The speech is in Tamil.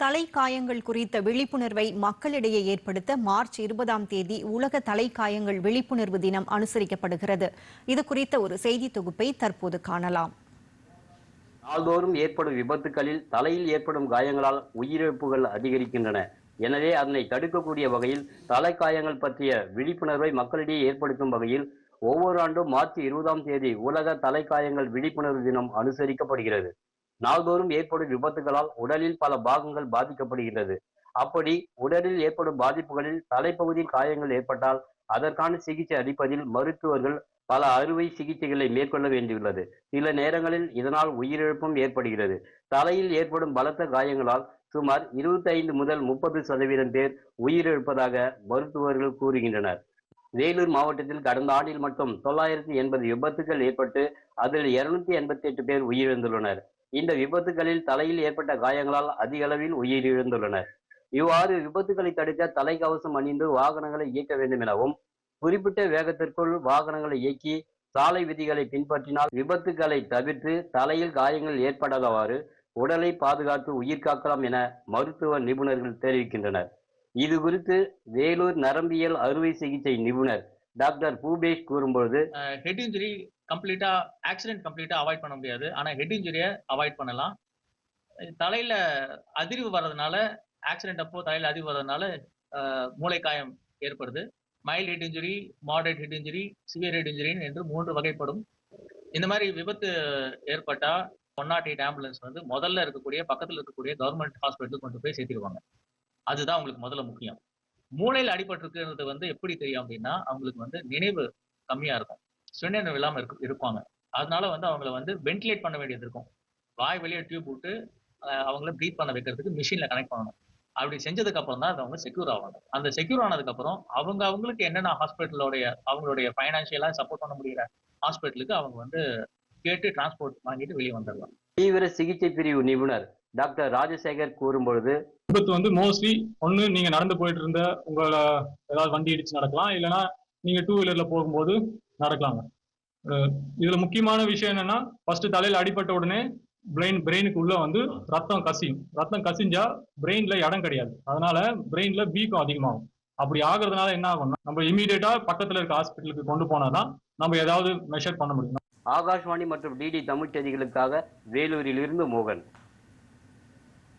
தலை காயங்கள் குறித்த விழிப்புணர்வை மக்களிடையே ஏற்படுத்த மார்ச் இருபதாம் தேதி உலக தலைக்காயங்கள் விழிப்புணர்வு தினம் அனுசரிக்கப்படுகிறது. இது குறித்த ஒரு செய்தி தொகுப்பை தற்போது காணலாம். நாள்தோறும் ஏற்படும் விபத்துகளில் தலையில் ஏற்படும் காயங்களால் உயிரிழப்புகள் அதிகரிக்கின்றன. எனவே அதனை தடுக்கக்கூடிய வகையில் தலைக்காயங்கள் பற்றிய விழிப்புணர்வை மக்களிடையே ஏற்படுத்தும் வகையில் ஒவ்வொரு ஆண்டும் மார்ச் இருபதாம் தேதி உலக தலைக்காயங்கள் விழிப்புணர்வு தினம் அனுசரிக்கப்படுகிறது. நாள்தோறும் ஏற்படும் விபத்துகளால் உடலில் பல பாகங்கள் பாதிக்கப்படுகின்றது. அப்படி உடலில் ஏற்படும் பாதிப்புகளில் தலைப்பகுதியில் காயங்கள் ஏற்பட்டால் அதற்கான சிகிச்சை அளிப்பதில் மருத்துவர்கள் பல அறுவை சிகிச்சைகளை மேற்கொள்ள வேண்டியுள்ளது. சில நேரங்களில் இதனால் உயிரிழப்பும் ஏற்படுகிறது. தலையில் ஏற்படும் பலத்த காயங்களால் சுமார் இருபத்தைந்து முதல் முப்பது சதவீதம் பேர் உயிரிழப்பதாக மருத்துவர்கள் கூறுகின்றனர். வேலூர் மாவட்டத்தில் கடந்த ஆண்டில் மட்டும் தொள்ளாயிரத்தி எண்பது விபத்துகள் ஏற்பட்டு அதில் இருநூத்தி எண்பத்தி எட்டு பேர் உயிரிழந்துள்ளனர். இந்த விபத்துகளில் தலையில் ஏற்பட்ட காயங்களால் அதிக அளவில் உயிரிழந்துள்ளனர். இவ்வாறு விபத்துகளை தடுக்க தலைக்கவசம் அணிந்து வாகனங்களை இயக்க வேண்டும் எனவும் குறிப்பிட்ட வேகத்திற்குள் வாகனங்களை இயக்கி சாலை விதிகளை பின்பற்றினால் விபத்துகளை தவிர்த்து தலையில் காயங்கள் ஏற்படாதவாறு உடலை பாதுகாத்து உயிர் காக்கலாம் என மருத்துவ நிபுணர்கள் தெரிவிக்கின்றனர். இது குறித்து வேலூர் நரம்பியல் அறுவை சிகிச்சை நிபுணர் டாக்டர் பூபேஷ் கூறும்போது head injury completely accident completely avoid பண்ண முடியாது. ஆனா ஹெட் இன்ஜுரியை அவாய்ட் பண்ணலாம். தலையில அதிர்வு வர்றதுனால ஆக்சிடென்ட் அப்போ தலையில அதிர்வு வர்றதுனால மூளை காயம் ஏற்படுது. Mild head injury moderate head injury severe head injury என்று மூன்று வகைப்படும். இந்த மாதிரி விபத்து ஏற்பட்டா ஒன் நாட் எயிட் ஆம்புலன்ஸ் வந்து முதல்ல இருக்கக்கூடிய பக்கத்தில் இருக்கக்கூடிய கவர்மெண்ட் ஹாஸ்பிட்டலுக்கு கொண்டு போய் சேர்த்திருவாங்க அதுதான் அவங்களுக்கு முதல்ல முக்கியம். மூளையில் அடிபட்டிருக்குன்றது வந்து எப்படி தெரியும் அப்படின்னா அவங்களுக்கு வந்து நினைவு கம்மியா இருக்கும். சுயநினைவு இல்லாம இருக்கு இருப்பாங்க. அதனால வந்து அவங்கள வந்து வென்டிலேட் பண்ண வேண்டியது இருக்கும். வாய் வெளியே டியூப் விட்டு அவங்கள ப்ரீத் பண்ண வைக்கிறதுக்கு மிஷின்ல கனெக்ட் பண்ணணும். அப்படி செஞ்சதுக்கு அப்புறம் தான் அவங்க செக்யூர் ஆவாங்க. அந்த செக்யூர் ஆனதுக்கு அப்புறம் அவங்க அவங்களுக்கு என்னென்ன ஹாஸ்பிட்டலோடைய அவங்களுடைய ஃபைனான்சியலா சப்போர்ட் பண்ண முடியற ஹாஸ்பிட்டலுக்கு அவங்க வந்து கேட்டு டிரான்ஸ்போர்ட் வாங்கிட்டு வெளியே வந்துடலாம். தீவிர சிகிச்சை பிரிவு நிபுணர் டாக்டர் ராஜசேகர் கூறும்பொழுது விபத்து வந்து மோஸ்ட்லி ஒண்ணு நீங்க நடந்து போயிட்டு இருந்த உங்களை ஏதாவது வண்டி இடிச்சு நடக்கலாம் இல்லைன்னா நீங்க டூ வீலர்ல போகும்போது நடக்கலாங்க. இதுல முக்கியமான விஷயம் என்னன்னா ஃபர்ஸ்ட் தலையில அடிபட்ட உடனே பிரெயின் பிரெயினுக்கு உள்ள வந்து ரத்தம் கசியும். ரத்தம் கசிஞ்சா பிரெயின்ல இடம் கிடையாது. அதனால பிரெயின்ல வீக்கம் அதிகமாகும். அப்படி ஆகுறதுனால என்ன ஆகும்னா நம்ம இமீடியட்டா பக்கத்துல இருக்க ஹாஸ்பிட்டலுக்கு கொண்டு போனாதான் நம்ம ஏதாவது மெஷர் பண்ண முடியும். ஆகாஷ்வாணி மற்றும் டிடி தமிழ் செய்திகளுக்காக வேலூரில் இருந்து மோகன்.